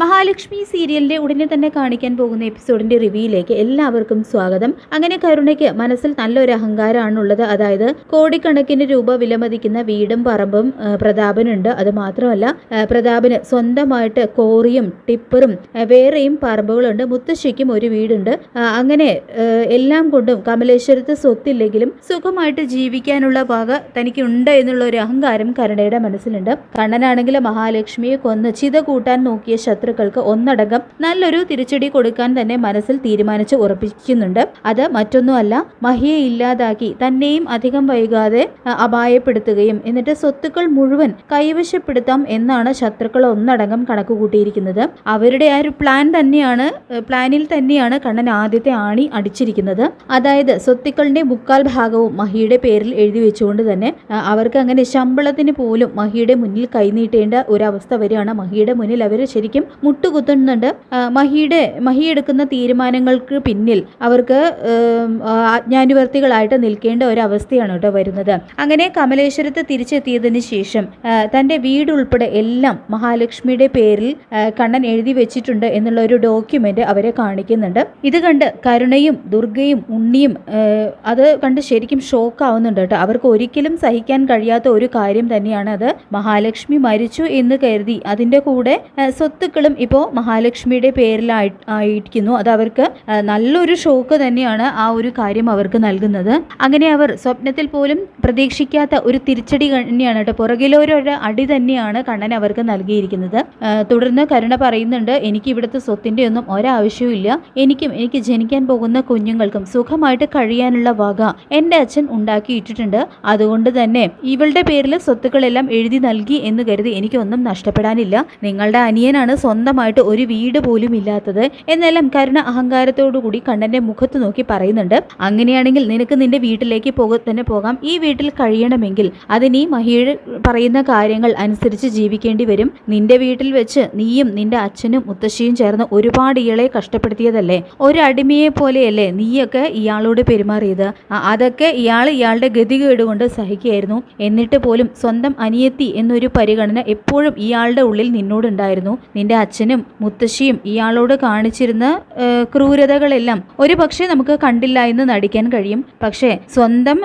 മഹാലക്ഷ്മി സീരിയലിന്റെ ഉടനെ തന്നെ കാണിക്കാൻ പോകുന്ന എപ്പിസോഡിന്റെ റിവ്യൂയിലേക്ക് എല്ലാവർക്കും സ്വാഗതം. അങ്ങനെ കരുണയ്ക്ക് മനസ്സിൽ നല്ലൊരു അഹങ്കാരമാണുള്ളത്. അതായത് കോടിക്കണക്കിന് രൂപ വിലമതിക്കുന്ന വീടും പറമ്പും പ്രതാപനുണ്ട്. അത് മാത്രമല്ല പ്രതാപന് സ്വന്തമായിട്ട് കോറിയും ടിപ്പറും വേറെയും പറമ്പുകളുണ്ട്. മുത്തശ്ശിക്കും ഒരു വീടുണ്ട്. അങ്ങനെ എല്ലാം കൊണ്ടും കമലേശ്വരത്ത് സ്വത്തില്ലെങ്കിലും സുഖമായിട്ട് ജീവിക്കാനുള്ള വക തനിക്കുണ്ട് എന്നുള്ള ഒരു അഹങ്കാരം കരുണയുടെ മനസ്സിലുണ്ട്. കണ്ണനാണെങ്കിൽ മഹാലക്ഷ്മിയെ കൊന്ന് ചിത കൂട്ടാൻ നോക്കിയ ശത്രുക്കൾക്ക് ഒന്നടങ്കം നല്ലൊരു തിരിച്ചടി കൊടുക്കാൻ തന്നെ മനസ്സിൽ തീരുമാനിച്ച് ഉറപ്പിക്കുന്നുണ്ട്. അത് മറ്റൊന്നുമല്ല മഹിയെ ഇല്ലാതാക്കി തന്നെയും അധികം വൈകാതെ അപായപ്പെടുത്തുകയും എന്നിട്ട് സ്വത്തുക്കൾ മുഴുവൻ കൈവശപ്പെടുത്താം എന്നാണ് ശത്രുക്കൾ ഒന്നടങ്കം കണക്ക് കൂട്ടിയിരിക്കുന്നത് അവരുടെ ആ ഒരു പ്ലാൻ തന്നെയാണ് പ്ലാനിൽ തന്നെയാണ് കണ്ണൻ ആദ്യത്തെ ആണി അടിച്ചിരിക്കുന്നത്. അതായത് സ്വത്തുക്കളുടെ മുക്കാൽ ഭാഗവും മഹിയുടെ പേരിൽ എഴുതി വെച്ചുകൊണ്ട് തന്നെ അവർക്ക് അങ്ങനെ ശമ്പളത്തിന് പോലും മഹിയുടെ മുന്നിൽ കൈനീട്ടേണ്ട ഒരവസ്ഥ വരികയാണ് മഹിയുടെ മുന്നിൽ അവർ ശരിക്കും മുട്ടുകുത്തുന്നുണ്ട്. മഹിയുടെ മഹി എടുക്കുന്ന തീരുമാനങ്ങൾക്ക് പിന്നിൽ അവർക്ക് ആജ്ഞാനുവർത്തികളായിട്ട് നിൽക്കേണ്ട ഒരവസ്ഥയാണ് കേട്ടോ വരുന്നത്. അങ്ങനെ കമലേശ്വരത്ത് തിരിച്ചെത്തിയതിന് ശേഷം തന്റെ വീട് ഉൾപ്പെടെ എല്ലാം മഹാലക്ഷ്മിയുടെ പേരിൽ കണ്ണൻ എഴുതി വെച്ചിട്ടുണ്ട് എന്നുള്ള ഒരു ഡോക്യുമെന്റ് അവരെ കാണിക്കുന്നുണ്ട്. ഇത് കണ്ട് കരുണയും ദുർഗയും ഉണ്ണിയും അത് കണ്ട് ശരിക്കും ഷോക്ക് ആവുന്നുണ്ട് കേട്ടോ. അവർക്ക് ഒരിക്കലും സഹിക്കാൻ കഴിയാത്ത ഒരു കാര്യം തന്നെയാണ് അത്. മഹാലക്ഷ്മി മരിച്ചു എന്ന് കരുതി അതിന്റെ കൂടെ ആ, സ്വത്തുക്കളും ഇപ്പോൾ മഹാലക്ഷ്മിയുടെ പേരിലായി ആയിരിക്കുന്നു. അത് അവർക്ക് നല്ലൊരു ഷോക്ക് തന്നെയാണ് ആ ഒരു കാര്യം അവർക്ക് നൽകുന്നത്. അങ്ങനെ അവർ സ്വപ്നത്തിൽ പോലും പ്രതീക്ഷിക്കാത്ത ഒരു തിരിച്ചടി തന്നെയാണ് കേട്ടോ. പുറകിലൊരു അടി തന്നെയാണ് കണ്ണൻ അവർക്ക് നൽകിയിരിക്കുന്നത്. തുടർന്ന് കരുണ പറയുന്നുണ്ട് എനിക്ക് ഇവിടുത്തെ സ്വത്തിന്റെ ഒന്നും ഒരാവശ്യവും ഇല്ല. എനിക്കും എനിക്ക് ജനിക്കാൻ പോകുന്ന കുഞ്ഞുങ്ങൾക്കും സുഖമായിട്ട് കഴിയാനുള്ള വക എന്റെ അച്ഛൻ ഉണ്ടാക്കിയിട്ടിട്ടുണ്ട് അതുകൊണ്ട് തന്നെ ഇവളുടെ പേരിൽ സ്വത്തുക്കളെല്ലാം എഴുതി നൽകി എന്ന് കരുതി എനിക്കൊന്നും നഷ്ടപ്പെടാനില്ല. നിങ്ങളുടെ അനിയനാണ് സ്വന്തമായിട്ട് ഒരു വീട് പോലും ഇല്ലാത്തത് എന്നെല്ലാം കരുണ അഹങ്കാരത്തോടുകൂടി കണ്ണന്റെ മുഖത്ത് നോക്കി പറയുന്നുണ്ട്. അങ്ങനെയാണെങ്കിൽ നിനക്ക് നിന്റെ വീട്ടിലേക്ക് പോക തന്നെ പോകാം. ഈ വീട്ടിൽ കഴിയണമെങ്കിൽ അതിന് മഹിയുടെ പറയുന്ന കാര്യങ്ങൾ അനുസരിച്ച് ജീവിക്കേണ്ടി വരും. നിന്റെ വീട്ടിൽ വെച്ച് നീയും നിന്റെ അച്ഛനും മുത്തശ്ശിയും ചേർന്ന് ഒരുപാട് ഇയാളെ കഷ്ടപ്പെടുത്തിയതല്ലേ? ഒരു അടിമയെ പോലെയല്ലേ നീയൊക്കെ ഇയാളോട് പെരുമാറിയത്? അതൊക്കെ ഇയാൾ ഇയാളുടെ ഗതികേട് കൊണ്ട് സഹിക്കുകയായിരുന്നു. എന്നിട്ട് പോലും സ്വന്തം അനിയത്തി എന്നൊരു പരിഗണന എപ്പോഴും ഇയാളുടെ ഉള്ളിൽ നിന്നോടുണ്ടായിരുന്നു. നിന്റെ അച്ഛനും മുത്തശ്ശിയും ഇയാളോട് കാണിച്ചിരുന്ന ക്രൂരതകളെല്ലാം ഒരു പക്ഷേ നമുക്ക് കണ്ടില്ല എന്ന് നടിക്കാൻ കഴിയും. പക്ഷേ സ്വന്തം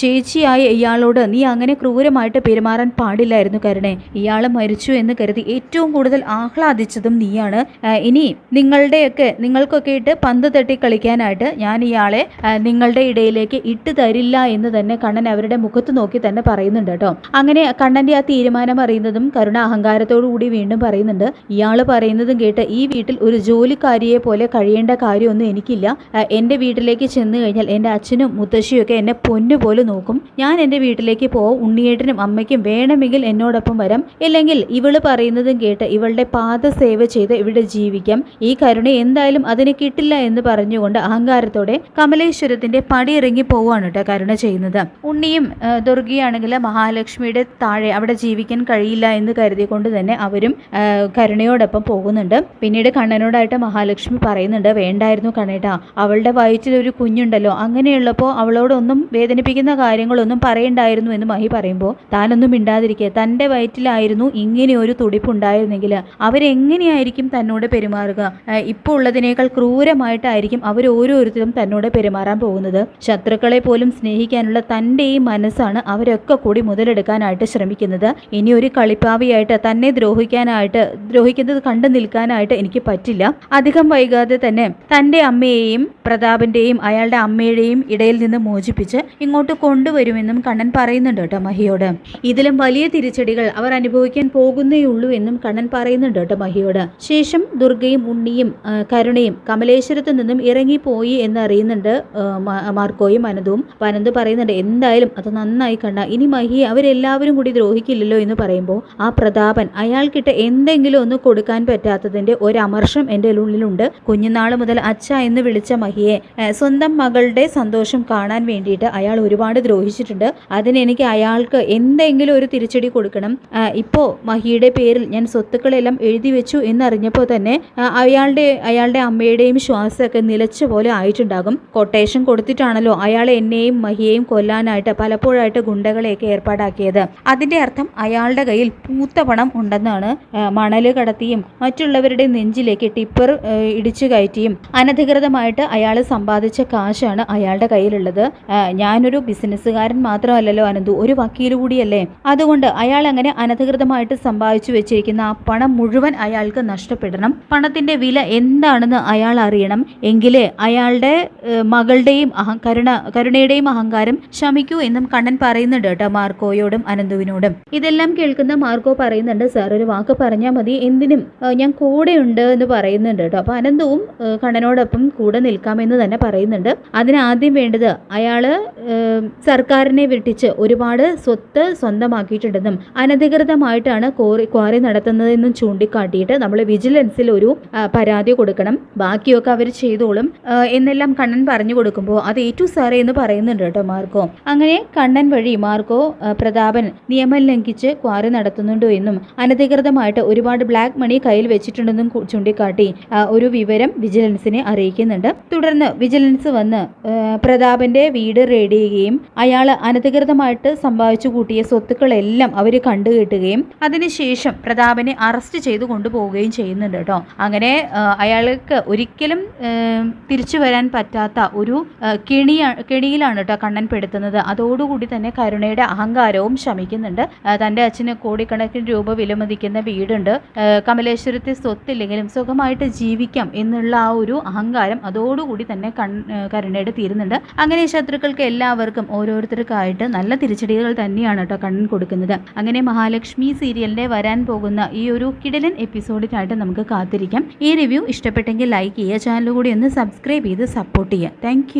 ചേച്ചിയായ ഇയാളോട് നീ അങ്ങനെ ക്രൂരമായിട്ട് പെരുമാറാൻ പാടില്ലായിരുന്നു കരുണേ. ഇയാൾ മരിച്ചു എന്ന് കരുതി ഏറ്റവും കൂടുതൽ ആഹ്ലാദിച്ചതും നീയാണ്. ഇനി നിങ്ങളുടെയൊക്കെ നിങ്ങൾക്കൊക്കെ ഇട്ട് പന്ത് തട്ടി കളിക്കാനായിട്ട് ഞാൻ ഇയാളെ നിങ്ങളുടെ ഇടയിലേക്ക് ഇട്ട് തരില്ല എന്ന് തന്നെ കണ്ണൻ അവരുടെ മുഖത്ത് നോക്കി തന്നെ പറയുന്നുണ്ട് കേട്ടോ. അങ്ങനെ കണ്ണന്റെ ആ തീരുമാനം അറിയുന്നതും കരുണ അഹങ്കാരത്തോടു കൂടി വീണ്ടും പറയുന്നുണ്ട്. ഇയാൾ പറയുന്നതും കേട്ട് ഈ വീട്ടിൽ ഒരു ജോലിക്കാരിയെ പോലെ കഴിയേണ്ട കാര്യമൊന്നും എനിക്കില്ല. എന്റെ വീട്ടിലേക്ക് ചെന്ന് കഴിഞ്ഞാൽ എന്റെ അച്ഛനും മുത്തശ്ശിയും ഒക്കെ എന്നെ പൊന്നുപോലെ നോക്കും. ഞാൻ എന്റെ വീട്ടിലേക്ക് പോവും ഉണ്ണിയേട്ടനും അമ്മയ്ക്കും വേണമെങ്കിൽ എന്നോടൊപ്പം വരാം. ഇല്ലെങ്കിൽ ഇവൾ പറയുന്നതും കേട്ട് ഇവളുടെ പാദസേവ ചെയ്ത് ഇവിടെ ജീവിക്കാം. ഈ കരുണ എന്തായാലും അതിന് കിട്ടില്ല എന്ന് പറഞ്ഞുകൊണ്ട് അഹങ്കാരത്തോടെ കമലേശ്വരത്തിന്റെ പടിയിറങ്ങി പോവുകയാണ് കേട്ടോ കരുണ ചെയ്യുന്നത്. ഉണ്ണിയും ദുർഗിയാണെങ്കിൽ മഹാലക്ഷ്മിയുടെ താഴെ അവിടെ ജീവിക്കാൻ കഴിയില്ല എന്ന് കരുതിക്കൊണ്ട് തന്നെ അവരും ആ, കരുണയോടൊപ്പം പോകുന്നുണ്ട്. പിന്നീട് കണ്ണനോടായിട്ട് മഹാലക്ഷ്മി പറയുന്നുണ്ട് വേണ്ടായിരുന്നു കണ്ണേട്ടാ അവളുടെ വയറ്റിൽ ഒരു കുഞ്ഞുണ്ടല്ലോ അങ്ങനെയുള്ളപ്പോൾ അവളോടൊന്നും വേദനിപ്പിക്കുന്ന കാര്യങ്ങളൊന്നും പറയണ്ടായിരുന്നു എന്ന് മഹി പറയുമ്പോൾ താനൊന്നും മിണ്ടാതിരിക്കുക തന്റെ വയറ്റിലായിരുന്നു ഇങ്ങനെ ഒരു തുടിപ്പുണ്ടായിരുന്നെങ്കിൽ അവരെങ്ങനെയായിരിക്കും തന്നോട് പെരുമാറുക? ഇപ്പോൾ ഉള്ളതിനേക്കാൾ ക്രൂരമായിട്ടായിരിക്കും അവർ ഓരോരുത്തരും തന്നോട് പെരുമാറാൻ പോകുന്നത്. ശത്രുക്കളെ പോലും സ്നേഹിക്കാനുള്ള തന്റെ ഈ മനസ്സാണ് അവരൊക്കെ കൂടി മുതലെടുക്കാനായിട്ട് ശ്രമിക്കുന്നത്. ഇനി ഒരു കളിപ്പാവിയായിട്ട് തന്നെ ദ്രോഹിക്കാനായിട്ട് ദ്രോഹിക്കുന്നത് കണ്ടു നിൽക്കാനായിട്ട് എനിക്ക് പറ്റില്ല. അധികം വൈകാതെ തന്നെ തന്റെ അമ്മയെയും പ്രതാപിന്റെയും അയാളുടെ അമ്മയുടെയും ഇടയിൽ നിന്ന് മോചിപ്പിച്ച് ഇങ്ങോട്ട് കൊണ്ടുവരുമെന്നും കണ്ണൻ പറയുന്നുണ്ട് കേട്ടോ മഹിയോട്. ഇതിലും വലിയ തിരിച്ചടികൾ അവർ അനുഭവിക്കാൻ പോകുന്നേ ഉള്ളൂ എന്നും കണ്ണൻ പറയുന്നുണ്ട് കേട്ടോ മഹിയോട്. ശേഷം ദുർഗയും ഉണ്ണിയും കരുണയും കമലേശ്വരത്ത് നിന്നും ഇറങ്ങിപ്പോയി എന്ന് അറിയുന്നുണ്ട് മാർക്കോയും അനന്തവും അനന്ത് പറയുന്നുണ്ട് എന്തായാലും അത് നന്നായി കണ്ട. ഇനി മഹി അവരെല്ലാവരും കൂടി ദ്രോഹിക്കില്ലല്ലോ എന്ന് പറയുമ്പോൾ ആ പ്രതാപൻ അയാൾക്കിട്ട് എന്തെങ്കിലും ഒന്ന് കൊടുക്കാൻ പറ്റാത്തതിന്റെ ഒരമർഷം എന്റെ ഉള്ളിലുണ്ട്. കുഞ്ഞുനാൾ മുതൽ അച്ഛ എന്ന് വിളിച്ച മഹിയെ സ്വന്തം മകളുടെ സന്തോഷം കാണാൻ വേണ്ടിയിട്ട് അയാൾ ഒരുപാട് ദ്രോഹിച്ചിട്ടുണ്ട്. അതിനെനിക്ക് അയാൾക്ക് എന്തെങ്കിലും ഒരു തിരിച്ചടി കൊടുക്കണം. ഇപ്പോൾ ഇപ്പോ മഹിയുടെ പേരിൽ ഞാൻ സ്വത്തുക്കളെല്ലാം എഴുതി വെച്ചു എന്നറിഞ്ഞപ്പോൾ തന്നെ അയാളുടെ അയാളുടെ അമ്മയുടെയും ശ്വാസമൊക്കെ നിലച്ച പോലെ ആയിട്ടുണ്ടാകും. കൊട്ടേഷൻ കൊടുത്തിട്ടാണല്ലോ അയാൾ എന്നെയും മഹിയെയും കൊല്ലാനായിട്ട് പലപ്പോഴായിട്ട് ഗുണ്ടകളെയൊക്കെ ഏർപ്പാടാക്കിയത്. അതിന്റെ അർത്ഥം അയാളുടെ കയ്യിൽ പൂത്ത പണം ഉണ്ടെന്നാണ്. മണൽ കടത്തി കയറ്റിയും മറ്റുള്ളവരുടെ നെഞ്ചിലേക്ക് ടിപ്പർ ഇടിച്ചു കയറ്റിയും അനധികൃതമായിട്ട് അയാൾ സമ്പാദിച്ച കാശാണ് അയാളുടെ കയ്യിലുള്ളത്. ഞാനൊരു ബിസിനസ്സുകാരൻ മാത്രമല്ലല്ലോ അനന്തു ഒരു വക്കീൽ കൂടിയല്ലേ? അതുകൊണ്ട് അയാൾ അങ്ങനെ അനധികൃതമായിട്ട് സമ്പാദിച്ചു വെച്ചിരിക്കുന്ന ആ പണം മുഴുവൻ അയാൾക്ക് നഷ്ടപ്പെടണം. പണത്തിന്റെ വില എന്താണെന്ന് അയാൾ അറിയണം. എങ്കിലേ അയാളുടെ മകളുടെയും കരുണ കരുണയുടെയും അഹങ്കാരം ശമിക്കൂ എന്നും കണ്ണൻ പറയുന്നുണ്ട് കേട്ടോ മാർക്കോയോടും അനന്തുവിനോടും. ഇതെല്ലാം കേൾക്കുന്ന മാർക്കോ പറയുന്നുണ്ട് സാർ ഒരു വാക്ക് പറഞ്ഞാൽ മതി. എന്തിനും ഏഹ്, ഞാൻ കൂടെയുണ്ട് എന്ന് പറയുന്നുണ്ട് കേട്ടോ. അപ്പോൾ അനന്തവും കണ്ണനോടൊപ്പം കൂടെ നിൽക്കാമെന്ന് തന്നെ പറയുന്നുണ്ട്. അതിനാദ്യം വേണ്ടത് അയാൾ സർക്കാരിനെ വെട്ടിച്ച് ഒരുപാട് സ്വത്ത് സ്വന്തമാക്കിയിട്ടുണ്ടെന്നും അനധികൃതമായിട്ടാണ് കോറി ക്വാറി നടത്തുന്നതെന്നും ചൂണ്ടിക്കാട്ടിയിട്ട് നമ്മൾ വിജിലൻസിൽ ഒരു പരാതി കൊടുക്കണം. ബാക്കിയൊക്കെ അവർ ചെയ്തോളും. എന്നെല്ലാം കണ്ണൻ പറഞ്ഞു കൊടുക്കുമ്പോൾ അത് ഏറ്റു സാറേ എന്ന് പറയുന്നുണ്ട് കേട്ടോ മാർക്കോ. അങ്ങനെ കണ്ണൻ വഴി മാർക്കോ പ്രതാപൻ നിയമം ലംഘിച്ച് ക്വാറി നടത്തുന്നുണ്ടോ എന്നും അനധികൃതമായിട്ട് ഒരുപാട് ബ്ലാക്ക് മണി കയ്യിൽ വെച്ചിട്ടുണ്ടെന്നും ചൂണ്ടിക്കാട്ടി ഒരു വിവരം വിജിലൻസിനെ അറിയിക്കുന്നുണ്ട്. തുടർന്ന് വിജിലൻസ് വന്ന് പ്രതാപന്റെ വീട് റെയ്ഡ് ചെയ്യുകയും അയാൾ അനധികൃതമായിട്ട് സമ്പാദിച്ചു കൂട്ടിയ സ്വത്തുക്കളെല്ലാം അവർ കണ്ടുകെട്ടുകയും അതിനുശേഷം പ്രതാപനെ അറസ്റ്റ് ചെയ്തു കൊണ്ടുപോവുകയും ചെയ്യുന്നുണ്ട് കേട്ടോ. അങ്ങനെ അയാൾക്ക് ഒരിക്കലും തിരിച്ചു വരാൻ പറ്റാത്ത ഒരു കെണിയാ കെണിയിലാണ് കേട്ടോ കണ്ണൻ പെടുത്തുന്നത്. അതോടുകൂടി തന്നെ കരുണയുടെ അഹങ്കാരവും ശമിക്കുന്നുണ്ട്. തന്റെ അച്ഛന് കോടിക്കണക്കിന് രൂപ വിലമതിക്കുന്ന വീടുണ്ട്. കമലേശ്വരത്തെ സ്വത്തില്ലെങ്കിലും സുഖമായിട്ട് ജീവിക്കാം എന്നുള്ള ആ ഒരു അഹങ്കാരം അതോടുകൂടി തന്നെ കൺ കരുണയുടെ തീരുന്നുണ്ട്. അങ്ങനെ ശത്രുക്കൾക്ക് എല്ലാവർക്കും ഓരോരുത്തർക്കായിട്ട് നല്ല തിരിച്ചടികൾ തന്നെയാണ് കേട്ടോ കണ്ണൻ കൊടുക്കുന്നത്. അങ്ങനെ മഹാലക്ഷ്മി സീരിയലിന്റെ വരാൻ പോകുന്ന ഈ ഒരു കിടലൻ എപ്പിസോഡിനായിട്ട് നമുക്ക് കാത്തിരിക്കാം. ഈ റിവ്യൂ ഇഷ്ടപ്പെട്ടെങ്കിൽ ലൈക്ക് ചെയ്യുക ചാനൽ കൂടി ഒന്ന് സബ്സ്ക്രൈബ് ചെയ്ത് സപ്പോർട്ട് ചെയ്യുക. താങ്ക്